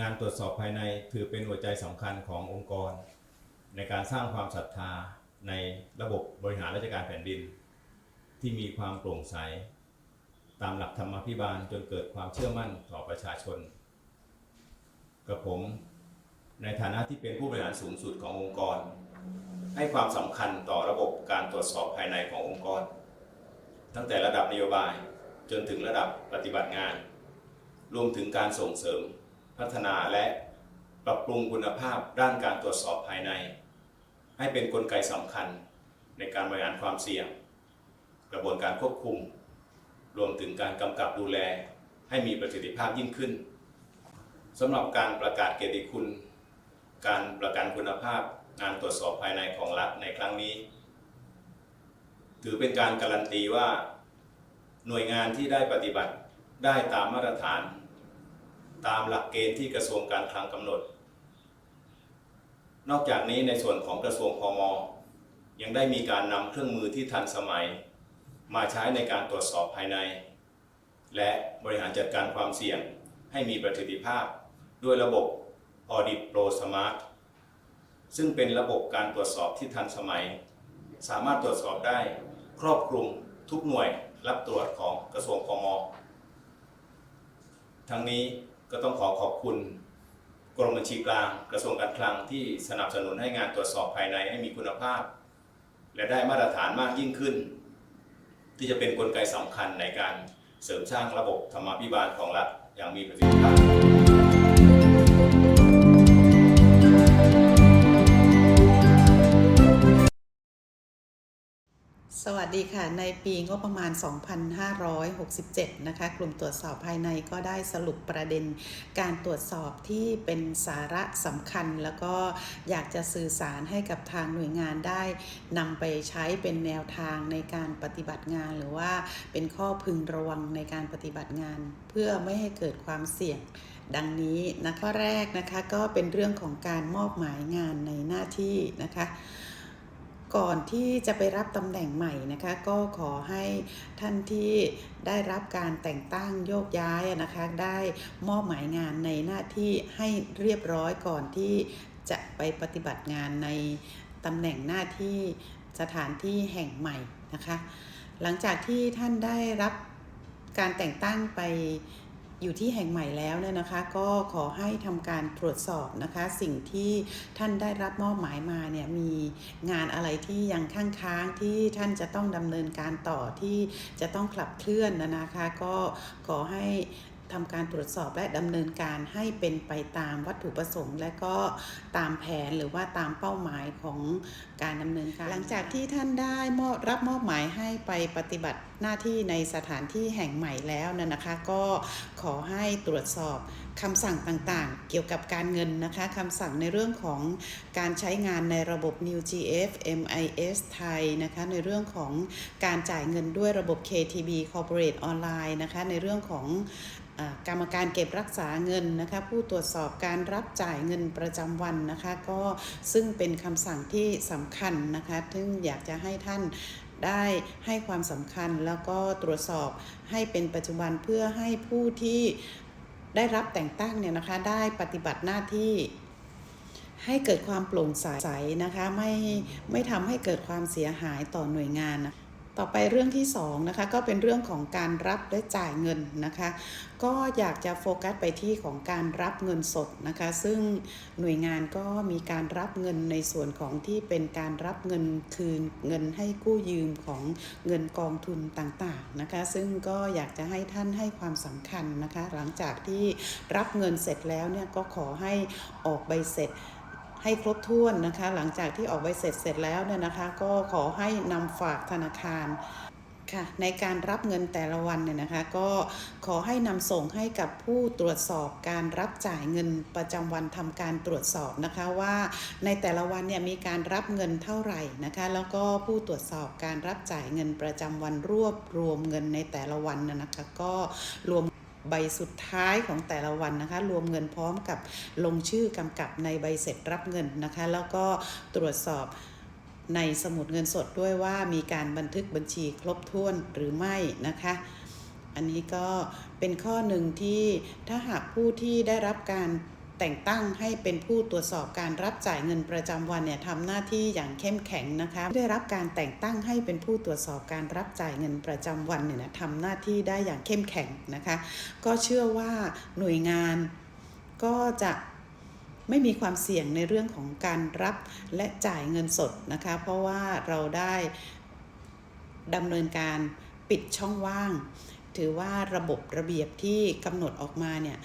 งานตรวจสอบภายในถือเป็นหัวใจสำคัญขององค์กร ในการสร้างความศรัทธาในระบบบริหารราชการแผ่นดิน ที่มีความโปร่งใส ตามหลักธรรมาภิบาลจนเกิดความเชื่อมั่นต่อประชาชน กับผมในฐานะที่เป็นผู้บริหารสูงสุดขององค์กร ให้ความสำคัญต่อระบบการตรวจสอบภายในขององค์กร ตั้งแต่ระดับนโยบายจนถึงระดับปฏิบัติงาน รวมถึงการส่งเสริม พัฒนาและปรับปรุงคุณภาพด้านการตรวจสอบภายใน ให้เป็นนกลไกสำคัญในการบริหารความเสี่ยง กระบวนการควบคุม รวมถึงการกำกับดูแลให้มีประสิทธิภาพยิ่งขึ้นสำหรับการประกาศเกียรติคุณ การประกันคุณภาพงานตรวจสอบภายในของรัฐในครั้งนี้ ถือเป็นการการันตีว่า หน่วยงานที่ได้ปฏิบัติได้ตามมาตรฐาน ตามหลักเกณฑ์ที่กระทรวงการคลังกำหนด นอกจากนี้ในส่วนของกระทรวงพมยังได้มีการนำเครื่องมือที่ทันสมัย มาใช้ในการตรวจสอบภายใน และบริหารจัดการความเสี่ยงให้มีประสิทธิภาพ ด้วยระบบ Audit Pro Smart ซึ่งเป็นระบบการตรวจสอบที่ทันสมัย สามารถตรวจสอบได้ครอบคลุมทุกหน่วยรับตรวจของกระทรวงพมทั้งนี้ ก็ต้องขอขอบคุณกรมบัญชีกลางกระทรวงการคลังที่สนับสนุนให้งานตรวจสอบภายในให้มีคุณภาพ และได้มาตรฐานมากยิ่งขึ้น ที่จะเป็นนกลไกสำคัญในการเสริมสร้างระบบธรรมาภิบาลของรัฐอย่างมีประสิทธิภาพ สวัสดีค่ะ ในปีงบประมาณ 2567 นะคะ กลุ่มตรวจสอบภายในก็ได้สรุปประเด็นการตรวจสอบที่เป็นสาระสำคัญ แล้วก็อยากจะสื่อสารให้กับทางหน่วยงานได้นำไปใช้เป็นแนวทางในการปฏิบัติงาน หรือว่าเป็นข้อพึงระวังในการปฏิบัติงาน เพื่อไม่ให้เกิดความเสี่ยงดังนี้นะข้อแรกนะคะก็เป็นเรื่องของการมอบหมายงานในหน้าที่นะคะ ก่อนที่จะไปรับตำแหน่งใหม่นะคะ ก็ขอให้ท่านที่ได้รับการแต่งตั้งโยกย้ายนะคะ ได้มอบหมายงานในหน้าที่ให้เรียบร้อยก่อนที่จะไปปฏิบัติงานในตำแหน่งหน้าที่สถานที่แห่งใหม่นะคะ หลังจากที่ท่านได้รับการแต่งตั้งไป อยู่ที่แห่งใหม่แล้วเนี่ยนะคะ ก็ขอให้ทำการตรวจสอบนะคะ สิ่งที่ท่านได้รับมอบหมายมาเนี่ยมีงานอะไรที่ยังข้างค้างที่ท่านจะต้องดำเนินการต่อที่จะต้องขับเคลื่อนนะนะคะ ก็ขอให้ ทำการตรวจสอบและดำเนินการให้เป็นไปตามวัตถุประสงค์ และก็ตามแผนหรือว่าตามเป้าหมายของการดำเนินการ หลังจากที่ท่านได้มอบรับมอบหมายให้ไปปฏิบัติหน้าที่ในสถานที่แห่งใหม่แล้วนะนะคะก็ขอให้ตรวจสอบคำสั่งต่างๆ เกี่ยวกับการเงินนะคะคำสั่งในเรื่องของการใช้งานในระบบ New GF MIS ไทยนะคะในเรื่องของการจ่ายเงินด้วยระบบ KTB Corporate Online นะคะในเรื่องของ กรรมการเก็บรักษาเงินนะคะผู้ตรวจสอบการรับจ่ายเงินประจำวันนะคะ ก็ซึ่งเป็นคำสั่งที่สำคัญนะคะซึ่งอยากจะให้ท่านได้ให้ความสำคัญแล้วก็ตรวจสอบให้เป็นปัจจุบันเพื่อให้ผู้ที่ได้รับแต่งตั้งเนี่ยนะคะได้ปฏิบัติหน้าที่ให้เกิดความโปร่งใสนะคะไม่ไม่ทำให้เกิดความเสียหายต่อหน่วยงานนะ ต่อไปเรื่องที่สองนะคะก็เป็นเรื่องของการรับและจ่ายเงินนะคะ ก็อยากจะโฟกัสไปที่ของการรับเงินสดนะคะ ซึ่งหน่วยงานก็มีการรับเงินในส่วนของที่เป็นการรับเงินคืนเงินให้กู้ยืมของเงินกองทุนต่างๆนะคะ ซึ่งก็อยากจะให้ท่านให้ความสำคัญนะคะ หลังจากที่รับเงินเสร็จแล้วเนี่ยก็ขอให้ออกใบเสร็จ ให้ครบถ้วนนะคะ หลังจากที่ออกใบเสร็จเสร็จแล้วเนี่ยนะคะ ก็ขอให้นำฝากธนาคารค่ะในการรับเงินแต่ละวันเนี่ยนะคะ ก็ขอให้นำส่งให้กับผู้ตรวจสอบการรับจ่ายเงินประจำวันทำการตรวจสอบนะคะว่าในแต่ละวันเนี่ยมีการรับเงินเท่าไหร่นะคะ แล้วก็ผู้ตรวจสอบการรับจ่ายเงินประจำวันรวบรวมเงินในแต่ละวันนะนะคะ ก็รวม ใบสุดท้ายของแต่ละวันนะคะ รวมเงินพร้อมกับลงชื่อกำกับในใบเสร็จรับเงินนะคะ แล้วก็ตรวจสอบในสมุดเงินสดด้วยว่ามีการบันทึกบัญชีครบถ้วนหรือไม่นะคะ อันนี้ก็เป็นข้อหนึ่งที่ถ้าหากผู้ที่ได้รับการ แต่งตั้งให้เป็นผู้ตรวจสอบการรับจ่ายเงินประจำวันเนี่ยทำหน้าที่อย่างเข้มแข็งนะคะได้รับการแต่งตั้งให้เป็นผู้ตรวจสอบการรับจ่ายเงินประจำวันเนี่ยทำหน้าที่ได้อย่างเข้มแข็งนะคะ ก็เชื่อว่าหน่วยงานก็จะไม่มีความเสี่ยงในเรื่องของการรับและจ่ายเงินสดนะคะ เพราะว่าเราได้ดำเนินการปิดช่องว่าง ถือว่าระบบระเบียบที่กำหนดออกมาเนี่ย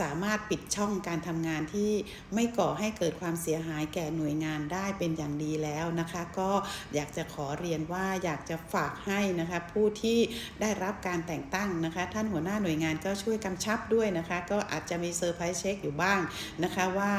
สามารถปิดช่องการทำงานที่ไม่ก่อให้เกิดความเสียหายแก่หน่วยงานได้เป็นอย่างดีแล้วนะคะ ก็อยากจะขอเรียนว่าอยากจะฝากให้นะคะผู้ที่ได้รับการแต่งตั้งนะคะ ท่านหัวหน้าหน่วยงานก็ช่วยกำชับด้วยนะคะ ก็อาจจะมีเซอร์ไพรส์เช็คอยู่บ้างนะคะว่า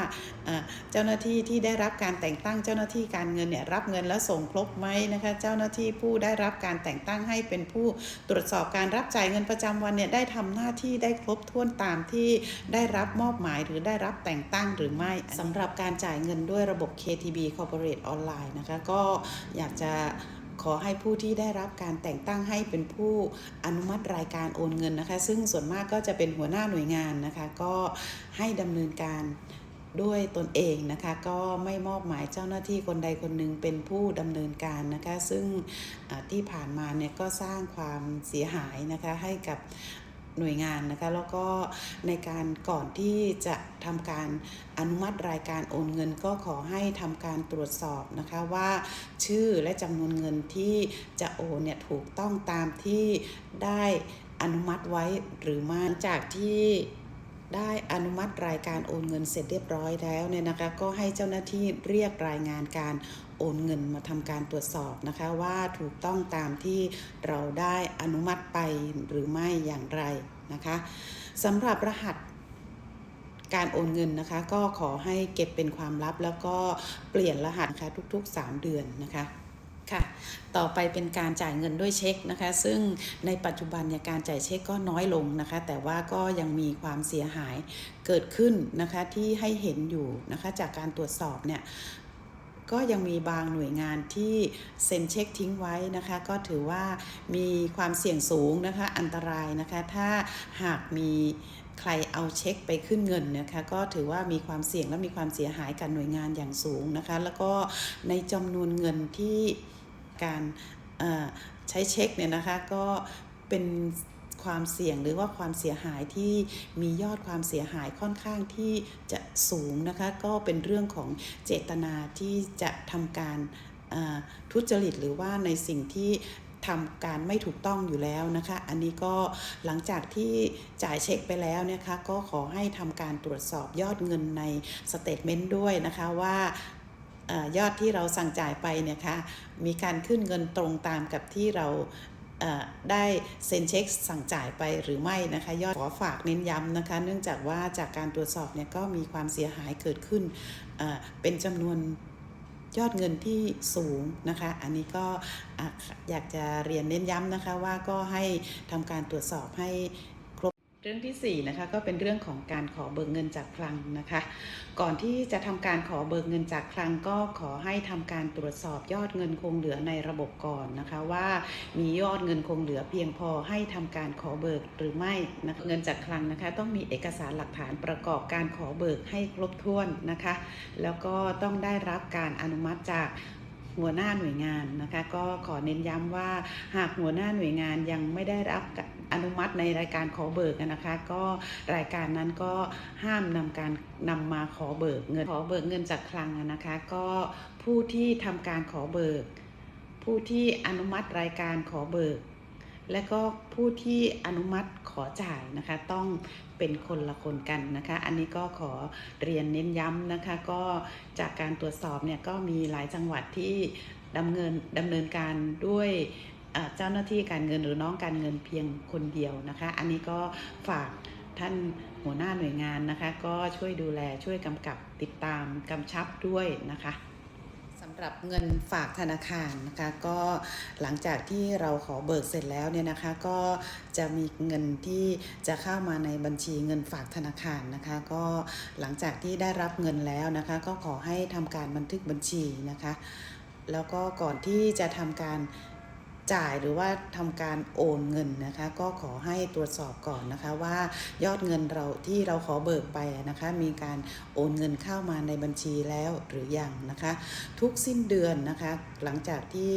เอ่อเจ้าหน้าที่ที่ได้รับการแต่งตั้งเจ้าหน้าที่การเงินเนี่ยรับเงินแล้วส่งครบไหมนะคะเจ้าหน้าที่ผู้ได้รับการแต่งตั้งให้เป็นผู้ตรวจสอบการรับจ่ายเงินประจำวันเนี่ยได้ทำหน้าที่ได้ครบถ้วนตามที่ได้รับมอบหมายหรือได้รับแต่งตั้งหรือไม่สำหรับการจ่ายเงินด้วยระบบ KTB Corporate Online นะคะก็อยากจะขอให้ผู้ที่ได้รับการแต่งตั้งให้เป็นผู้อนุมัติรายการโอนเงินนะคะ ซึ่งส่วนมากก็จะเป็นหัวหน้าหน่วยงานนะคะ ก็ให้ดำเนินการด้วยตนเองนะคะ ก็ไม่มอบหมายเจ้าหน้าที่คนใดคนหนึ่งเป็นผู้ดำเนินการนะคะ ซึ่งที่ผ่านมาเนี่ยก็สร้างความเสียหายนะคะให้กับ หน่วยงานนะคะ แล้วก็ในการก่อนที่จะทำการอนุมัติรายการโอนเงิน ก็ขอให้ทำการตรวจสอบนะคะว่าชื่อและจำนวนเงินที่จะโอนเนี่ยถูกต้องตามที่ได้อนุมัติไว้หรือไม่จากที่ ได้อนุมัติรายการโอนเงินเสร็จเรียบร้อยแล้วเนี่ยนะคะ ก็ให้เจ้าหน้าที่เรียกรายงานการโอนเงินมาทำการตรวจสอบนะคะว่าถูกต้องตามที่เราได้อนุมัติไปหรือไม่อย่างไรนะคะสำหรับรหัสการโอนเงินนะคะ ก็ขอให้เก็บเป็นความลับแล้วก็เปลี่ยนรหัสนะคะทุกๆ 3 เดือนนะคะค่ะ ต่อไปเป็นการจ่ายเงินด้วยเช็คนะคะ ซึ่งในปัจจุบันเนี่ยการจ่ายเช็คก็น้อยลงนะคะ แต่ว่าก็ยังมีความเสียหายเกิดขึ้นนะคะที่ให้เห็นอยู่นะคะจากการตรวจสอบเนี่ยก็ยังมีบางหน่วยงานที่เซ็นเช็คทิ้งไว้นะคะ ก็ถือว่ามีความเสี่ยงสูงนะคะ อันตรายนะคะ ถ้าหากมีใครเอาเช็คไปขึ้นเงินนะคะ ก็ถือว่ามีความเสี่ยงและมีความเสียหายกับหน่วยงานอย่างสูงนะคะ แล้วก็ในจำนวนเงินที่ การใช้เช็คเนี่ยนะคะก็เป็นความเสี่ยงหรือว่าความเสียหายที่มียอดความเสียหายค่อนข้างที่จะสูงนะคะ ก็เป็นเรื่องของเจตนาที่จะทำการทุจริตหรือว่าในสิ่งที่ทำการไม่ถูกต้องอยู่แล้วนะคะ อันนี้ก็หลังจากที่จ่ายเช็คไปแล้วนะคะ ก็ขอให้ทำการตรวจสอบยอดเงินในสเตทเมนต์ด้วยนะคะว่า ยอดที่เราสั่งจ่ายไปเนี่ยค่ะมีการขึ้นเงินตรงตามกับที่เราได้เซ็นเช็คสั่งจ่ายไปหรือไม่นะคะยอดขอฝากเน้นย้ำนะคะ เนื่องจากว่าจากการตรวจสอบเนี่ยก็มีความเสียหายเกิดขึ้นเป็นจำนวนยอดเงินที่สูงนะคะ อันนี้ก็อยากจะเรียนเน้นย้ำนะคะว่าก็ให้ทำการตรวจสอบให้ เรื่องที่4นะคะก็เป็นเรื่องของการขอเบิกเงินจากคลังนะคะ ก่อนที่จะทำการขอเบิกเงินจากคลังก็ขอให้ทำการตรวจสอบยอดเงินคงเหลือในระบบก่อนนะคะ ว่ามียอดเงินคงเหลือเพียงพอให้ทำการขอเบิกหรือไม่นะคะเงินจากคลังนะคะ ต้องมีเอกสารหลักฐานประกอบการขอเบิกให้ครบถ้วนนะคะ แล้วก็ต้องได้รับการอนุมัติจาก หัวหน้าหน่วยงานนะคะก็ขอเน้นย้ำว่าหากหัวหน้าหน่วยงานยังไม่ได้รับอนุมัติในรายการขอเบิกนะคะ ก็รายการนั้นก็ห้ามนำการนำมาขอเบิกเงินขอเบิกเงินจากคลังนะคะ ก็ผู้ที่ทำการขอเบิก ผู้ที่อนุมัติรายการขอเบิก และก็ผู้ที่อนุมัติขอจ่ายนะคะ ต้องเป็นคนละคนกันนะคะ อันนี้ก็ขอเรียนเน้นย้ำนะคะ ก็จากการตรวจสอบเนี่ยก็มีหลายจังหวัดที่ดำเนินดำเนินการด้วยเจ้าหน้าที่การเงินหรือน้องการเงินเพียงคนเดียวนะคะ อันนี้ก็ฝากท่านหัวหน้าหน่วยงานนะคะ ก็ช่วยดูแลช่วยกำกับติดตามกำชับด้วยนะคะ หรับเงินฝากธนาคารนะคะก็หลังจากที่เราขอเบิกเสร็จแล้วเนี่ยนะคะก็จะมีเงินที่จะเข้ามาในบัญชีเงินฝากธนาคารนะคะ ก็หลังจากที่ได้รับเงินแล้วนะคะ ก็ขอให้ทำการบันทึกบัญชีนะคะ แล้วก็ก่อนที่จะทำการ จ่ายหรือว่าทำการโอนเงินนะคะ ก็ขอให้ตรวจสอบก่อนนะคะว่ายอดเงินเราที่เราขอเบิกไปนะคะ มีการโอนเงินเข้ามาในบัญชีแล้วหรือยังนะคะ ทุกสิ้นเดือนนะคะ หลังจากที่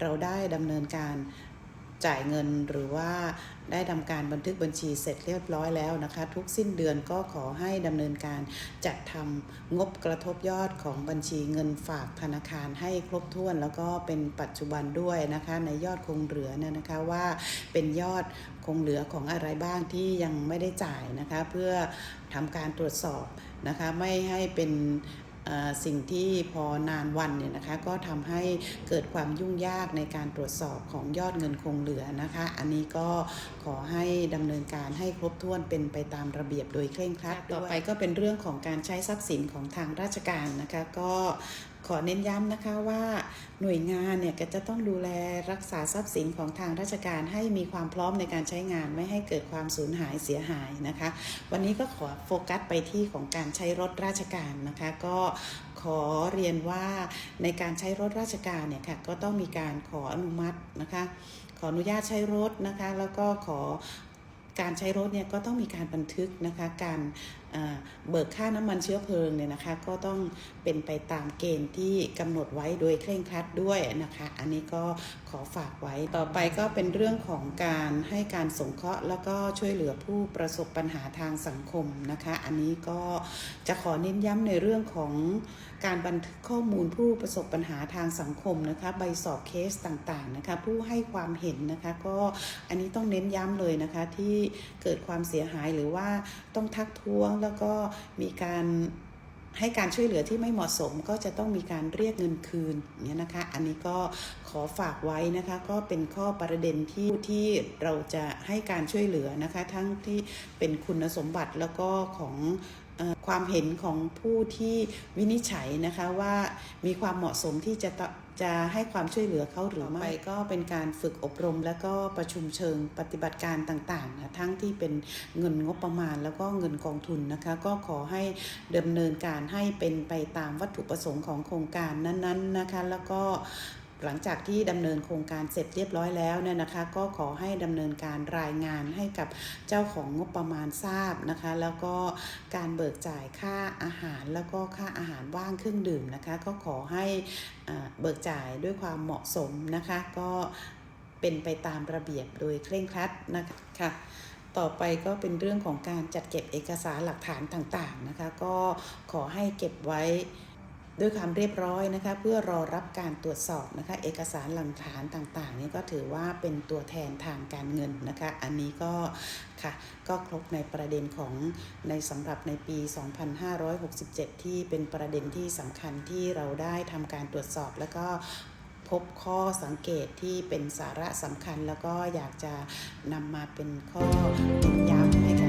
เราได้ดำเนินการจ่ายเงินหรือว่า ได้ทำการบันทึกบัญชีเสร็จเรียบร้อยแล้วนะคะ ทุกสิ้นเดือนก็ขอให้ดำเนินการจัดทำงบกระทบยอดของบัญชีเงินฝากธนาคารให้ครบถ้วน แล้วก็เป็นปัจจุบันด้วยนะคะ ในยอดคงเหลือเนี่ยนะคะว่าเป็นยอดคงเหลือของอะไรบ้างที่ยังไม่ได้จ่ายนะคะ เพื่อทำการตรวจสอบนะคะ ไม่ให้เป็น สิ่งที่พอนานวันเนี่ยนะคะก็ทำให้เกิดความยุ่งยากในการตรวจสอบของยอดเงินคงเหลือนะคะ อันนี้ก็ขอให้ดำเนินการให้ครบถ้วนเป็นไปตามระเบียบโดยเคร่งครัด ต่อไปก็เป็นเรื่องของการใช้ทรัพย์สินของทางราชการนะคะก็ ขอเน้นย้ำนะคะว่าหน่วยงานเนี่ยก็จะต้องดูแลรักษาทรัพย์สินของทางราชการให้มีความพร้อมในการใช้งานไม่ให้เกิดความสูญหายเสียหายนะคะ วันนี้ก็ขอโฟกัสไปที่ของการใช้รถราชการนะคะ ก็ขอเรียนว่าในการใช้รถราชการเนี่ยค่ะก็ต้องมีการขออนุมัตินะคะ ขออนุญาตใช้รถนะคะ แล้วก็ขอการใช้รถเนี่ยก็ต้องมีการบันทึกนะคะการ เบิกค่าน้ำมันเชื้อเพลิงเนี่ยนะคะ ก็ต้องเป็นไปตามเกณฑ์ที่กำหนดไว้โดยเคร่งครัดด้วยนะคะ อันนี้ก็ขอฝากไว้ต่อไปก็เป็นเรื่องของการให้การสงเคราะห์แล้วก็ช่วยเหลือผู้ประสบปัญหาทางสังคมนะคะ อันนี้ก็จะขอเน้นย้ำในเรื่องของการบันทึกข้อมูลผู้ประสบปัญหาทางสังคมนะคะใบสอบเคสต่างๆนะคะ ผู้ให้ความเห็นนะคะ ก็อันนี้ต้องเน้นย้ำเลยนะคะที่เกิดความเสียหายหรือว่าต้องทักท้วงแล้วก็มีการให้การช่วยเหลือที่ไม่เหมาะสมก็จะต้องมีการเรียกเงินคืนเนี่ยนะคะ อันนี้ก็ขอฝากไว้นะคะ ก็เป็นข้อประเด็นที่ที่เราจะให้การช่วยเหลือนะคะ ทั้งที่เป็นคุณสมบัติแล้วก็ของ ความเห็นของผู้ที่วินิจฉัยนะคะว่ามีความเหมาะสมที่จะจะให้ความช่วยเหลือเขาหรือไม่ก็เป็นการฝึกอบรม แล้วก็ประชุมเชิงปฏิบัติการต่างๆนะทั้งที่เป็นเงินงบประมาณ แล้วก็เงินกองทุนนะคะก็ขอให้ดำเนินการให้เป็นไปตามวัตถุประสงค์ของโครงการนั้นๆนะคะแล้วก็ หลังจากที่ดำเนินโครงการเสร็จเรียบร้อยแล้วเนี่ยนะคะ ก็ขอให้ดำเนินการรายงานให้กับเจ้าของงบประมาณทราบนะคะ แล้วก็การเบิกจ่ายค่าอาหารแล้วก็ค่าอาหารว่างเครื่องดื่มนะคะ ก็ขอให้เบิกจ่ายด้วยความเหมาะสมนะคะ ก็เป็นไปตามระเบียบโดยเคร่งครัดนะคะค่ะต่อไปก็เป็นเรื่องของการจัดเก็บเอกสารหลักฐานต่างๆนะคะ ก็ขอให้เก็บไว้ ด้วยความเรียบร้อยนะคะ เพื่อรอรับการตรวจสอบนะคะ เอกสารหลักฐานต่างๆนี่ก็ถือว่าเป็นตัวแทนทางการเงินนะคะ อันนี้ก็ค่ะก็ครบในประเด็นของในสำหรับในปี 2567 ที่เป็นประเด็นที่สำคัญที่เราได้ทำการตรวจสอบแล้วก็พบข้อสังเกตที่เป็นสาระสำคัญแล้วก็อยากจะนำมาเป็นข้อเน้นย้ำให้